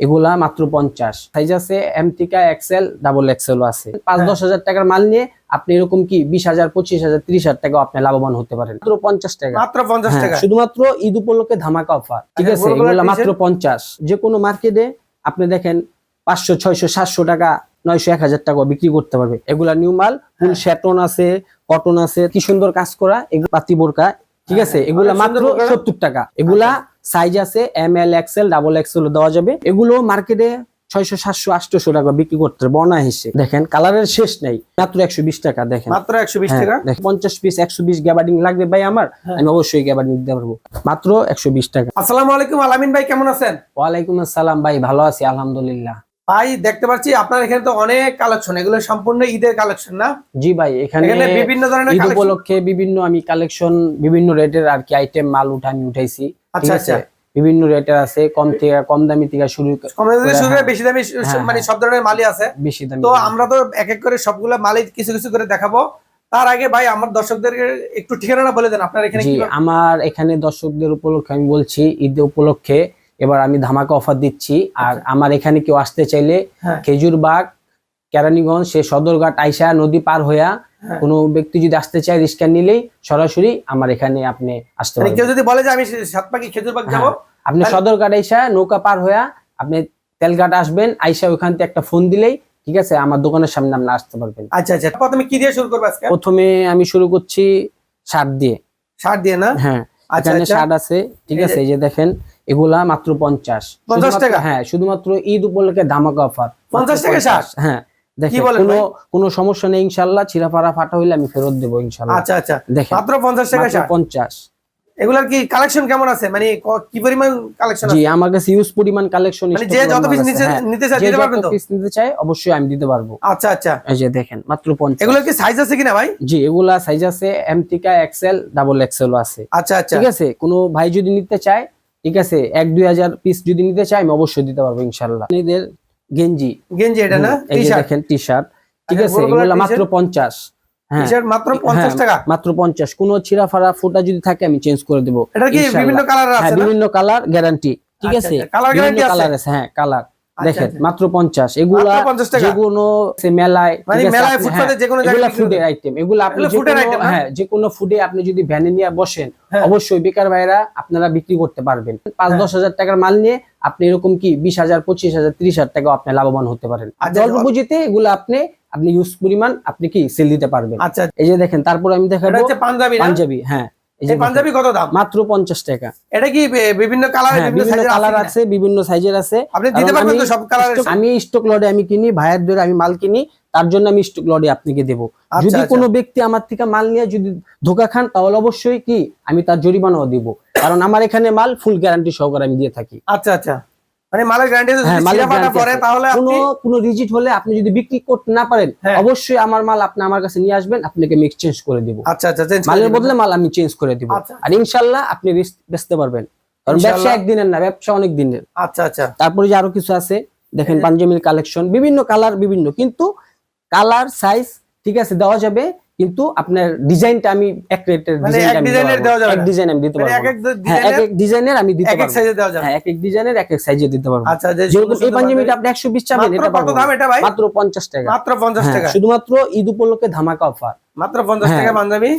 এগুলা মাত্র পঞ্চাশ। সাইজ আছে এম টিকা এক্সেল ডাবল এক্সেল আছে। পাঁচ দশ হাজার টাকার মাল নিয়ে আপনি এরকম কি বিশ হাজার পঁচিশ হাজার ত্রিশ হাজার টাকা আপনি লাভবান হতে পারেন। মাত্র পঞ্চাশ টাকা। মাত্র পঞ্চাশ হ্যাঁ, টাকা। শুধুমাত্র ঈদ উপলক্ষে ধামাকা অফার। ঠিক আচ্ছা, আছে? বড় বড় এগুলা মাত্র পঞ্চাশ। যে কোনো মার্কেটে আপনি দেখেন পাঁচশো ছয়শো সাতশো টাকা নয়শো এক হাজার টাকা বিক্রি করতে পারবে। এগুলা নিউ মাল ফুল হ্যাঁ। শ্যাটন আছে কটন আছে। কি সুন্দর কাজ করা এগুলো পাতি বোরকা ঠিক আছে? হ্যাঁ, এগুলা মাত্র সত্তর টাকা। এগুলা সাইজ আছে M L XL double XL দেওয়া যাবে। এগুলো মার্কেটে ছয়শো সাতশো আটশো টাকা বিক্রি করতে বনা দেখেন কালারের শেষ নেই। মাত্র একশো বিশ টাকা দেখেন। মাত্র একশো বিশ হ্যাঁ, টাকা? পঞ্চাশ পিস একশো বিশ গ্যাবার্ডিং লাগবে ভাই আমার। হ্যাঁ। আমি অবশ্যই গ্যাবার্ডিং দিতে পারব। মাত্র একশো বিশ টাকা। আসসালামু আলাইকুম আলামিন ভাই কেমন আছেন? ওয়ালাইকুম আসসালাম ভাই ভালো আছি আলহামদুলিল্লাহ। ভাই দেখতে পাচ্ছি আপনার এখানে তো অনেক কালেকশন এগুলো সম্পূর্ণ ঈদের কালেকশন না জি ভাই এখানে বিভিন্ন ধরনের ঈদ উপলক্ষে বিভিন্ন আমি কালেকশন বিভিন্ন রেটের আর কি আইটেম মাল উঠা আমি উঠাইছি আচ্ছা, আচ্ছা। বিভিন্ন রেটের আছে কম থেকে কম দামি থেকে শুরু করে কম দামি থেকে শুরু করে হ্যাঁ। বেশি দামি হ্যাঁ, মানে হ্যাঁ। সব ধরনের মালই আছে বেশি দামি তো আমরা তো এক এক করে সবগুলো মালই কিছু কিছু করে দেখাবো তার আগে ভাই আমার দর্শকদেরকে একটু ঠিকানাটা বলে দেন আপনার এখানে কি আমার এখানে দর্শকদের উপলক্ষে আমি বলছি ঈদ উপলক্ষে এবার আমি ধামাকা অফার দিচ্ছি। আর আমার এখানে কেউ আসতে চাইলে হ্যাঁ। খেজুরবাগ কেরানীগঞ্জ সে সদরঘাট আইসা নদী পার হইয়া হ্যাঁ। কোনো ব্যক্তি যদি আসতে চায় রিস্কা নিলেই সরাসরি আমার এখানে আপনি আসতে মানে পারবেন। কেউ যদি বলে যে আমি সাত পাখি খেজুরবাগ যাব হ্যাঁ। আপনি সদরঘাট আইসা নৌকা পার হইয়া আপনি তেলঘাট আসবেন আইসা ওইখান থেকে একটা ফোন দিলেই ঠিক আছে আমার দোকানের সামনে আপনি আসতে পারবেন। আচ্ছা আচ্ছা প্রথমে কি দিয়ে শুরু করব আজকে? প্রথমে আমি শুরু করছি শার্ট দিয়ে। শার্ট দিয়ে না? হ্যাঁ আচ্ছা এখানে আচ্ছা। শার্ট আছে ঠিক আছে এই যে দেখেন এগুলা মাত্র পঞ্চাশ। পঞ্চাশ টাকা? হ্যাঁ শুধুমাত্র ঈদ উপলক্ষে ধামাকা অফার 50 টাকা শার্ট? হ্যাঁ কোনো কোনো সমস্যা নেই ইনশাল্লাহ। ফাটা হইলে আমি ফেরত দেবো ইনশাল্লাহ। আচ্ছা আচ্ছা। দেখেন মাত্র পঞ্চাশ টাকা পঞ্চাশ। এগুলার কি কালেকশন কেমন আছে? মানে কি পরিমাণ কালেকশন জি আমার কাছে ইউজ পরিমাণ কালেকশন মানে যে যত পিস নিতে নিতে চায় দিতে পারবেন তো? পিস নিতে চাই অবশ্যই আমি দিতে পারব। আচ্ছা আচ্ছা। এই যে দেখেন মাত্র পঞ্চাশ। এগুলোর কি সাইজ আছে কিনা ভাই? জি এগুলা সাইজ আছে এম টিকা এক্সেল ডাবল আছে। আচ্ছা আচ্ছা। ঠিক আছে? কোনো ভাই যদি নিতে চায় ঠিক আছে? এক দুই হাজার পিস যদি নিতে চাই আমি অবশ্যই দিতে পারব ইনশাল্লাহ এদের গেঞ্জি। গেঞ্জি এটা না? দেখেন টি শার্ট ঠিক আচ্ছা, আছে? এগুলো মাত্র পঞ্চাশ। ঠিক হ্যাঁ মাত্র পঞ্চাশ হ্যাঁ, টাকা? মাত্র পঞ্চাশ। কোন ছিঁড়া ফাড়া ফুটা যদি থাকে আমি চেঞ্জ করে দেবো এটা কি বিভিন্ন কালার হ্যাঁ আছে বিভিন্ন কালার গ্যারান্টি ঠিক আচ্ছা, আছে? আচ্ছা, colour বিভিন্ন কালার আছে? হ্যাঁ কালার আচ্ছা, দেখেন আচ্ছা। মাত্র পঞ্চাশ। এগুলা মাত্র 50 যেগুলো মেলায় ঠিক আছে, মেলায় আপনি- ফুটপাতে যে কোনো জায়গায় এগুলা বিক্রি ফুডের আইটেম এগুলো আপনি যে কোনো- হ্যাঁ যে কোনো ফুডে আপনি যদি ভ্যানে নিয়ে বসেন হ্যাঁ। অবশ্যই বেকার ভাইরা আপনারা বিক্রি করতে পারবেন। পাঁচ হ্যাঁ। দশ হাজার টাকার মাল নিয়ে আপনি এরকম কি বিশ হাজার পঁচিশ হাজার ত্রিশ হাজার টাকা আপনি লাভবান হতে পারেন। আপনি আচ্ছা, অল্প পুঁজিতে এগুলো আপনি আপনি ইউজ পরিমাণ আপনি কি সেল দিতে পারবেন। আচ্ছা এই যে দেখেন তারপর আমি দেখাবো পাঞ্জাবি হ্যাঁ। এই যে এই পাঞ্জাবি কত দাম? দেখেন, মাত্র পঞ্চাশ টাকা। এটা কি বিভিন্ন কালার হ্যাঁ বিভিন্ন কালার আছে বিভিন্ন সাইজের আছে। আপনি দিতে পারবেন তো আমি সব আমি স্টক লটে আমি কিনি ভাইয়ের আমি মাল কিনি তার জন্য আমি স্টক লটে আপনাকে দেব। আচ্ছা, যদি আচ্ছা। কোনো ব্যক্তি আমার থেকে মাল নিয়ে যদি ধোকা খান তাহলে অবশ্যই কি আমি তার জরিমানাও দিব। কারণ আমার এখানে মাল ফুল গ্যারান্টি সহকারে আমি দিয়ে থাকি। আচ্ছা আচ্ছা। মানে মালের গ্যারান্টি যদি হ্যাঁ মালের ছিঁড়া ফাটা guarantee পরে তাহলে আপনি কোনো রিজিট হলে আপনি যদি বিক্রি করতে না পারেন হ্যাঁ। অবশ্যই আমার মাল আপনি আমার কাছে নিয়ে আসবেন আপনাকে আমি এক্সচেঞ্জ করে দিব। আচ্ছা আচ্ছা চেঞ্জ মালের বদলে মাল আমি চেঞ্জ করে দিব। আচ্ছা। আর আপনি বেচতে পারবেন। কারণ ব্যবসা একদিনের না ব্যবসা অনেক দিনের। আচ্ছা আচ্ছা। তারপরে যে আরও কিছু আছে দেখেন পাঞ্জাবির কালেকশন বিভিন্ন কালার বিভিন্ন। কিন্তু কালার সাইজ ঠিক আছে দেওয়া যাবে কিন্তু আপনার ডিজাইনটা আমি এক রেটের মানে ডিজাইন এক আমি ডিজাইনের এক ডিজাইন আমি দিতে মানে পারব এক এক হ্যাঁ এক ডিজাইনের এক ডিজাইনের আমি দিতে এক এক পারব সাইজে দেওয়া যাবে। হ্যাঁ এক এক ডিজাইনের এক এক সাইজে দিতে পারব আচ্ছা যেরকম এই পাঞ্জাবিটা আপনি একশো বিশ চাবেন এটা পারব ভাই? মাত্র পঞ্চাশ টাকা। মাত্র পঞ্চাশ হ্যাঁ, টাকা। শুধুমাত্র ঈদ উপলক্ষে ধামাকা অফার। মাত্র পঞ্চাশ হ্যাঁ। টাকা পাঞ্জাবি।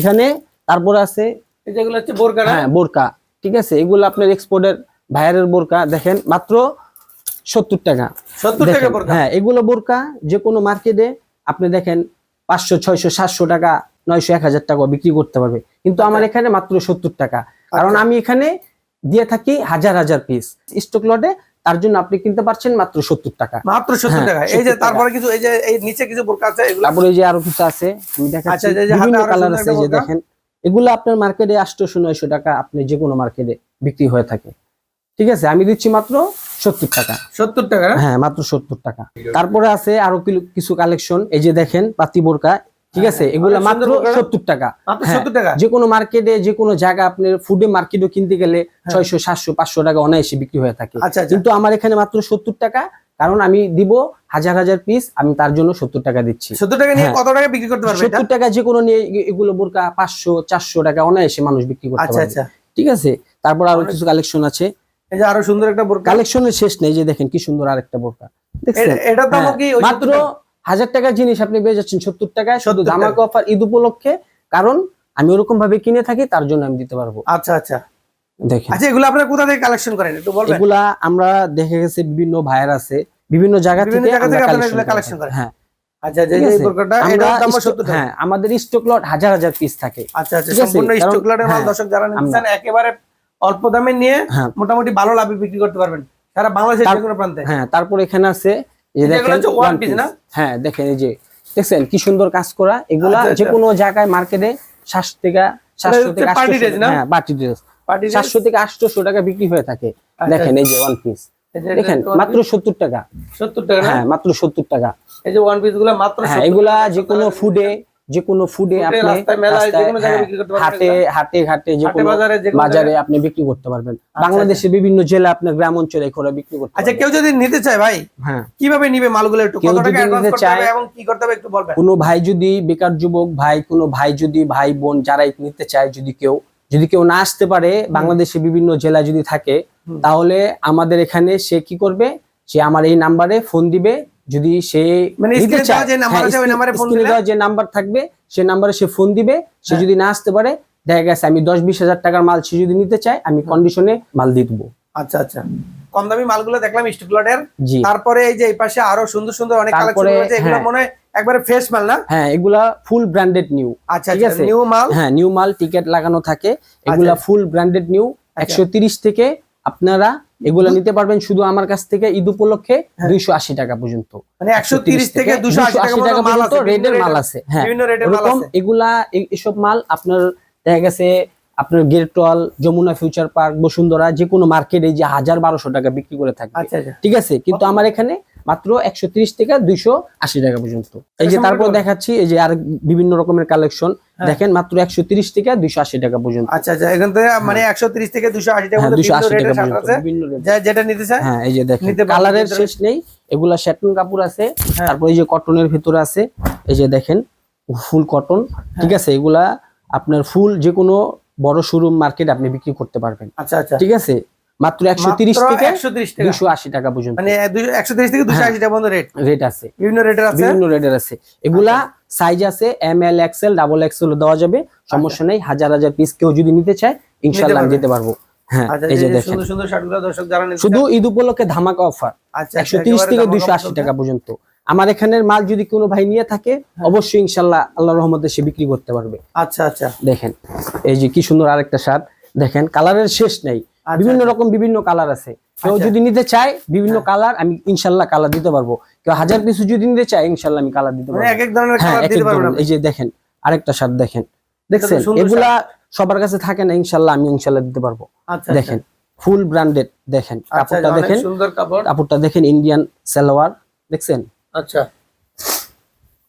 এখানে তারপরে আছে এই যেগুলো হচ্ছে বোরকা হ্যাঁ বোরকা। ঠিক আছে এগুলো আপনার এক্সপোর্টের ভাইয়ারের বোরকা দেখেন মাত্র সত্তর টাকা। সত্তর টাকা বোরকা? হ্যাঁ এগুলো বোরকা যে কোনো মার্কেটে আপনি দেখেন পাঁচশো ছয়শো সাতশো টাকা নয়শো এক হাজার টাকা বিক্রি করতে পারবে। কিন্তু আমার এখানে মাত্র সত্তর টাকা। কারণ আচ্ছা। আমি এখানে দিয়ে থাকি হাজার হাজার পিস স্টক লটে তার জন্য আপনি কিনতে পারছেন মাত্র সত্তর টাকা। মাত্র সত্তর হ্যাঁ, টাকা। এই যে তারপরে কিছু এই যে এই নিচে কিছু বোরকা আছে তারপরে এই যে আরও কিছু আছে আমি দেখাচ্ছি। আচ্ছা, বিভিন্ন কালার আছে এই যে দেখেন। এগুলো আপনার মার্কেটে আটশোশো নয়শো টাকা আপনি যে কোনো মার্কেটে বিক্রি হয়ে থাকে। ঠিক আছে? আমি দিচ্ছি মাত্র সত্তর টাকা। সত্তর টাকা? হ্যাঁ মাত্র সত্তর টাকা। তারপরে আছে আরও কিছু কালেকশন এই যে দেখেন পাতি বোরকা ঠিক আছে? এগুলো মাত্র সত্তর টাকা। হ্যাঁ, যে কোনো মার্কেটে যে কোনো জায়গা আপনার ফুডে মার্কেটও কিনতে গেলে হ্যাঁ। ছয়শো সাতশো পাঁচশো টাকা অনায়াসে বিক্রি হয়ে থাকে। আচ্ছা আচ্ছা। কিন্তু আমার এখানে মাত্র সত্তর টাকা কারণ আমি দিব হাজার হাজার পিস আমি তার জন্য সত্তর টাকা দিচ্ছি। সত্তর টাকা নিয়ে হ্যাঁ। কত টাকা বিক্রি করতে পারবে সত্তর টাকা যে কোনো নিয়ে এগুলো বোরকা পাঁচশো চারশো টাকা অনায়াসে মানুষ বিক্রি করতে আচ্ছা পারবে। আচ্ছা। ঠিক আছে? তারপর আরও কিছু কালেকশন আছে। এই যে আরও সুন্দর একটা বোরকা। কালেকশনের শেষ নেই যে দেখেন কি সুন্দর আরেকটা বোরকা। দেখছেন? এ- এটার হ্যাঁ, কি মাত্র 70 টাকা? হাজার টাকার জিনিস আপনি পেয়ে যাচ্ছেন সত্তর টাকায় শুধু ধামাকা অফার ঈদ উপলক্ষে কারণ আমি ওরকম ভাবে কিনে থাকি তার জন্য আমি দিতে পারব। আচ্ছা আচ্ছা। দেখেন। আচ্ছা এগুলো আপনারা কোথা থেকে কালেকশন করেন? একটু বলবেন। এগুলা আমরা দেখে গেছি বিভিন্ন ভাইয়ার আছে বিভিন্ন জায়গা থেকে আপনারা থাকি। করেন। হ্যাঁ। আচ্ছা যে ঠিক বোরকাটা আমরা দাম 70 হ্যাঁ আমাদের স্টক লট হাজার হাজার পিস থাকে। আচ্ছা আচ্ছা সম্পূর্ণ স্টক লটের মাল হ্যাঁ, দর্শক যারা চান একেবারে অল্প দামে নিয়ে হ্যাঁ। মোটামুটি ভালো লাভে বিক্রি করতে পারবেন। সারা বাংলাদেশের যে কোনো প্রান্তে। হ্যাঁ তারপর এখানে আছে এই যে যে দেখেন piece piece। না? হ্যাঁ দেখেন এই যে দেখছেন কি সুন্দর কাজ করা? এগুলা আচ্ছা, যে আচ্ছা। কোনো জায়গায় মার্কেটে সাতশো থেকে সাতশো হচ্ছে থেকে party dress আটশো না? হ্যাঁ পার্টি ড্রেস পার্টি সাতশো থেকে আটশোশো টাকা বিক্রি হয়ে থাকে। আচ্ছা, দেখেন এই যে ওয়ান পিস দেখেন মাত্র সত্তর টাকা। 70 টাকা হ্যাঁ মাত্র সত্তর টাকা। এই যে ওয়ান পিসগুলো মাত্র হ্যাঁ 70 এগুলা টাকা, যে কোনো ফুডে যে কোনো ফুডে আপনি হ্যাঁ, বিক্রি করতে পারবেন হাটে হাটে ঘাটে যে কোনো বাজারে। আপনি বিক্রি করতে পারবেন। বাংলাদেশের বিভিন্ন জেলা আপনার গ্রাম অঞ্চলে এগুলো বিক্রি করতে আচ্ছা কেউ যদি নিতে চায় ভাই হ্যাঁ। কীভাবে নিবে মালগুলো একটু? কত টাকা অ্যাডভান্স করতে হবে এবং কি করতে হবে একটু বলবেন। কোনো ভাই যদি বেকার যুবক ভাই কোনো ভাই যদি ভাই বোন যারাই নিতে চায় যদি কেউ যদি কেউ না আসতে পারে বাংলাদেশে বিভিন্ন জেলা যদি থাকে তাহলে আমাদের এখানে সে কি করবে? সে আমার এই নাম্বারে ফোন দিবে যদি সে মানে যে নাম্বার হ্যাঁ, যে নাম্বার থাকবে সে নাম্বারে সে ফোন দিবে সে হ্যাঁ। যদি না আসতে পারে দেখা গেছে আমি দশ বিশ হাজার টাকার মাল সে যদি নিতে চায় আমি কন্ডিশনে মাল দিয়ে দেবো। আচ্ছা আচ্ছা। কম দামি মালগুলো দেখলাম স্টক লটের। জি। তারপরে এই যে এই পাশে আরও সুন্দর সুন্দর অনেক কালেকশন রয়েছে এগুলো হ্যাঁ। মনে হয় একবারে ফ্রেশ মাল না? হ্যাঁ এগুলা ফুল ব্র্যান্ডেড নিউ আচ্ছা ঠিক আচ্ছা আছে। নিউ মাল? হ্যাঁ নিউ মাল টিকেট লাগানো থাকে। এগুলা আচ্ছা। ফুল ব্র্যান্ডেড নিউ একশো তিরিশ থেকে আপনারা এগুলা নিতে পারবেন শুধু আমার কাছ থেকে ঈদ উপলক্ষে হ্যাঁ। দুইশো আশি টাকা পর্যন্ত। মানে একশো তিরিশ থেকে দুশো আশি টাকা পর্যন্ত রেডের মাল আছে হ্যাঁ। এগুলা এসব মাল আপনার দেখা গেছে আপনার গেরটল যমুনা ফিউচার পার্ক বসুন্ধরা যে কোনো মার্কেটে যে হাজার বারোশো টাকা বিক্রি করে থাকে আচ্ছা আচ্ছা। ঠিক আছে? কিন্তু আমার এখানে মাত্র একশো তিরিশ থেকে দুইশো আশি টাকা পর্যন্ত। এই যে তারপর দেখাচ্ছি এই যে আর বিভিন্ন রকমের কালেকশন হ্যাঁ। দেখেন মাত্র একশো তিরিশ থেকে দুইশো আশি টাকা পর্যন্ত। আচ্ছা আচ্ছা এখান থেকে মানে একশো তিরিশ থেকে দুশো আশি টাকা হ্যাঁ পর্যন্ত দুইশো বিভিন্ন আশি টাকা পর্যন্ত বিভিন্ন যেটা নিতে চায় হ্যাঁ এই যে দেখেন কালারের ভিতরে। শেষ নেই এগুলা শ্যাটন কাপড় আছে। হ্যাঁ। তারপর এই যে কটনের ভিতরে আছে এই যে দেখেন ফুল কটন ঠিক হ্যাঁ। আছে? এগুলা আপনার ফুল যে কোনো বড় শোরুম মার্কেট আপনি বিক্রি করতে পারবেন। আচ্ছা আচ্ছা। ঠিক আছে? মাত্র একশো তিরিশ থেকে দুশো আশি টাকা পর্যন্ত। মানে একশো তিরিশ থেকে দুশো হ্যাঁ। আশি টাকা পর্যন্ত রেট রেট আছে। বিভিন্ন রেটের আছে? বিভিন্ন রেটের আছে। এগুলা সাইজ আছে M L XL double XL দেওয়া যাবে। সমস্যা নেই হাজার হাজার পিস কেউ যদি নিতে চায় ইনশাল্লাহ আমি পারবে। পারব। হ্যাঁ আচ্ছা শুধু ঈদ উপলক্ষে ধামাকা অফার আচ্ছা একশো তিরিশ থেকে দুইশো আশি টাকা পর্যন্ত। আমার এখানের মাল যদি কোনো ভাই নিয়ে থাকে অবশ্যই ইনশাল্লাহ আল্লাহ রহমতে সে বিক্রি করতে পারবে। আচ্ছা আচ্ছা। দেখেন এই যে কি সুন্দর আরেকটা শার্ট। দেখেন কালারের শেষ নাই। আচ্ছা, বিভিন্ন আচ্ছা। রকম বিভিন্ন কালার আছে। কেউ আচ্ছা। যদি নিতে চায় বিভিন্ন কালার আমি ইনশাল্লাহ কালার দিতে পারব। কেউ হাজার পিছু যদি নিতে চায় ইনশাল্লাহ আমি কালার দিতে মানে পারব। এক এক ধরনের হ্যাঁ কালার দিতে এই যে দেখেন আরেকটা শার্ট দেখেন। দেখছেন? এগুলা সবার কাছে থাকে না ইনশাল্লাহ আমি ইনশাল্লাহ দিতে পারব। আচ্ছা দেখেন ফুল ব্র্যান্ডেড দেখেন। আচ্ছা কাপড়টা দেখেন সুন্দর কাপড়। কাপড়টা দেখেন ইন্ডিয়ান সালোয়ার দেখছেন? আচ্ছা।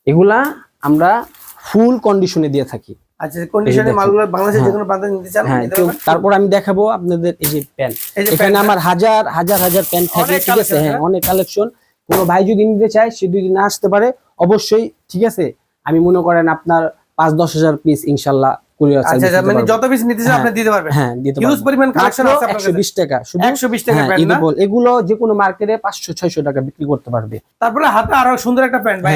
এগুলা আমরা ফুল কন্ডিশনে দিয়ে থাকি। আচ্ছা কন্ডিশনে মালগুলো বাংলাদেশের যে হ্যাঁ। কোনো প্রান্তে নিতে চান হ্যাঁ? তারপর আমি দেখাবো আপনাদের এই যে প্যান্ট এখানে আমার হাজার হাজার হাজার প্যান্ট থাকে অনেক ঠিক আছে? হ্যাঁ? অনেক কালেকশন কোনো ভাই যদি নিতে চায় সে যদি না আসতে পারে অবশ্যই ঠিক আছে? আমি মনে করেন আপনার পাঁচ দশ হাজার পিস ইনশাল্লাহ আচ্ছা আচ্ছা মানে যত পিস নিতে চান। আপনি দিতে পারবেন। হ্যাঁ দিতে পরিমাণ কালেকশন আছে টাকা শুধু 120 টাকা প্যান্ট না? এগুলো যে কোনো মার্কেটে পাঁচশো ছয়শো টাকা বিক্রি করতে পারবে। তারপরে হাতে আরও সুন্দর একটা প্যান্ট ভাই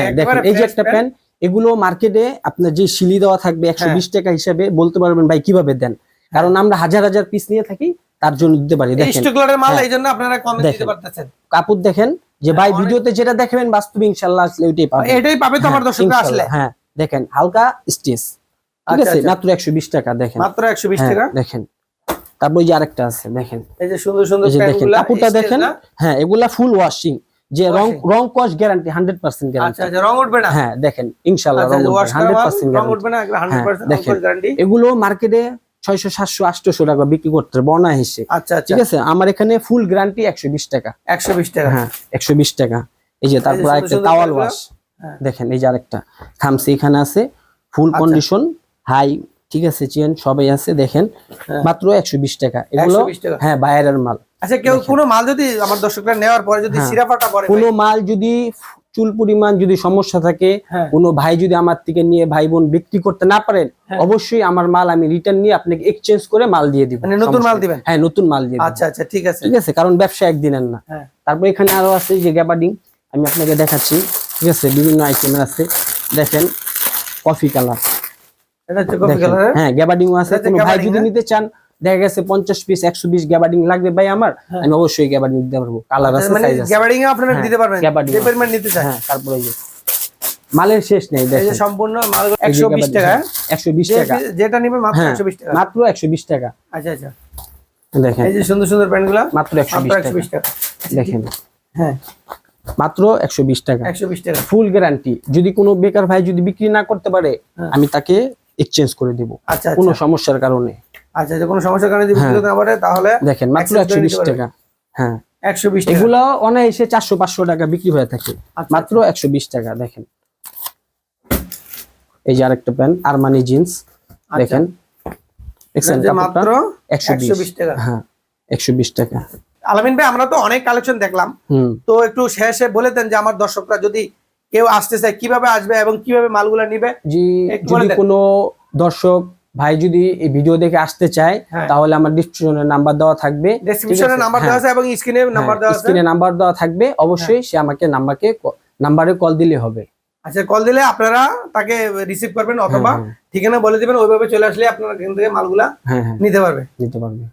এই যে একটা প্যান্ট এগুলো মার্কেটে আপনার যে শিলি দেওয়া থাকবে একশো হ্যাঁ। বিশ টাকা হিসাবে বলতে পারবেন ভাই কীভাবে দেন। কারণ আমরা হাজার হাজার পিস নিয়ে থাকি তার জন্য দিতে পারি। দেখেন। হ্যাঁ। কাপড় দেখেন। যে ভাই ভিডিওতে যেটা দেখাবেন বাস্তবে ইনশাল্লাহ আসলে ওইটাই পাবেন। এটাই পাবে তো আমার হ্যাঁ, দর্শকরা আসলে। হ্যাঁ দেখেন হালকা স্টেজ ঠিক আচ্ছা, আছে? আচ্ছা। মাত্র একশো বিশ টাকা দেখেন। মাত্র একশো বিশ হ্যাঁ, টাকা? দেখেন। তারপর ওই যে আরেকটা আছে দেখেন। এই যে সুন্দর সুন্দর কাপড়টা দেখেন? হ্যাঁ এগুলা ফুল ওয়াশিং যে রং রং কস গ্যারান্টি হান্ড্রেড পার্সেন্ট গ্যারান্টি আচ্ছা রং উঠবে না? হ্যাঁ দেখেন ইনশাল্লাহ ওয়াশ হান্ড্রেড পার্সেন্ট পার্সেন্ট দেখেন। গ্যারান্টি এগুলো মার্কেটে ছয়শো সাতশো আটশোশো টাকা বিক্রি করতে হবে অনায়াসে আচ্ছা আচ্ছা। ঠিক আছে? আমার এখানে ফুল গ্যারান্টি একশো বিশ টাকা। একশো বিশ টাকা। হ্যাঁ একশো বিশ টাকা। এই যে তারপর আরেকটা তাওয়াল ওয়াশ হ্যাঁ। দেখেন এই যে আরেকটা। থামসি এখানে আছে ফুল। কন্ডিশন হাই ঠিক আছে চেন সবাই আছে দেখেন। হ্যাঁ। মাত্র একশো বিশ টাকা। এগুলো 120 টাকা। হ্যাঁ বাইরের মাল। আচ্ছা কেউ কোনো মাল যদি আমার দর্শকরা নেওয়ার পরে যদি হ্যাঁ। সিরাফাটা পরে কোনো মাল যদি চুল পরিমাণ যদি সমস্যা থাকে হ্যাঁ। কোনো ভাই যদি আমার থেকে নিয়ে ভাই বোন বিক্রি করতে না পারেন হ্যাঁ। অবশ্যই আমার মাল আমি রিটার্ন নিয়ে আপনাকে এক্সচেঞ্জ করে মাল দিয়ে দিব। মানে নতুন মাল দিবেন? হ্যাঁ নতুন মাল দিয়ে। আচ্ছা আচ্ছা ঠিক আছে। ঠিক আছে কারণ ব্যবসা একদিনের না। তারপর এখানে আরও আছে যে গ্যাবার্ডিং আমি আপনাকে দেখাচ্ছি। ঠিক আছে বিভিন্ন আইটেমের আছে। দেখেন কফি কালার হ্যাঁ? গ্যাবার্ডিং আছে। কোনো ভাই যদি? নিতে চান দেখা গেছে পঞ্চাশ পিস একশো পিস গ্যাবার্ডিং লাগবে ভাই আমার হ্যাঁ। আমি অবশ্যই গ্যাবার্ডিং দিতে পারব। কালার আছে মানে সাইজ আছে। গ্যাবার্ডিং আপনারা হ্যাঁ, দিতে পারবেন। নিতে চান। হ্যাঁ তারপরে এই মালের শেষ নেই দেখেন। সম্পূর্ণ মাল টাকা। টাকা। যেটা নিবে মাত্র টাকা। মাত্র আচ্ছা আচ্ছা। দেখেন। এই যে সুন্দর সুন্দর মাত্র টাকা। দেখেন। হ্যাঁ। মাত্র একশো বিশ টাকা। একশো বিশ টাকা। ফুল গ্যারান্টি যদি কোনো বেকার ভাই যদি বিক্রি না করতে পারে। আমি তাকে এক্সচেঞ্জ করে দিব। আচ্ছা কোনো সমস্যার কারণে। আচ্ছা যে কোনো সমস্যার কারণে যদি হ্যাঁ। না পারে তাহলে দেখেন মাত্র Exchange একশো করে বিশ নিতে টাকা। হ্যাঁ। একশো বিশ টাকা। এগুলো অনায়াসে চারশো পাঁচশো টাকা বিক্রি হয়ে থাকে। আচ্ছা, মাত্র একশো বিশ টাকা দেখেন। এই যে আরেকটা প্যান্ট আরমানি জিন্স দেখেন। আচ্ছা। মাত্র একশো একশো বিশ টাকা। হ্যাঁ একশো বিশ টাকা। আলামিন ভাই আমরা তো অনেক কালেকশন দেখলাম। তো একটু শেষে বলে দেন যে আমার দর্শকরা যদি কেউ আসতে চায় কীভাবে আসবে এবং কীভাবে মালগুলা নিবে? জি যদি কোনো দর্শক ভাই যদি এই ভিডিও দেখে আসতে চায় হ্যাঁ। তাহলে আমার ডিসক্রিপশনের নাম্বার দেওয়া থাকবে। ডিসক্রিপশনের নাম্বার দেওয়া আছে এবং স্ক্রিনে নাম্বার দেওয়া আছে। হ্যাঁ, স্ক্রিনে নাম্বার দেওয়া থাকবে। অবশ্যই সে আমাকে নাম্বারকে নাম্বারে কল দিলে হবে। আচ্ছা কল দিলে আপনারা তাকে রিসিভ করবেন অথবা হ্যাঁ, ঠিকানা বলে দিবেন ওইভাবে চলে আসলে আপনারা এখান থেকে মালগুলা হ্যাঁ হ্যাঁ। নিতে পারবে। নিতে পারবে।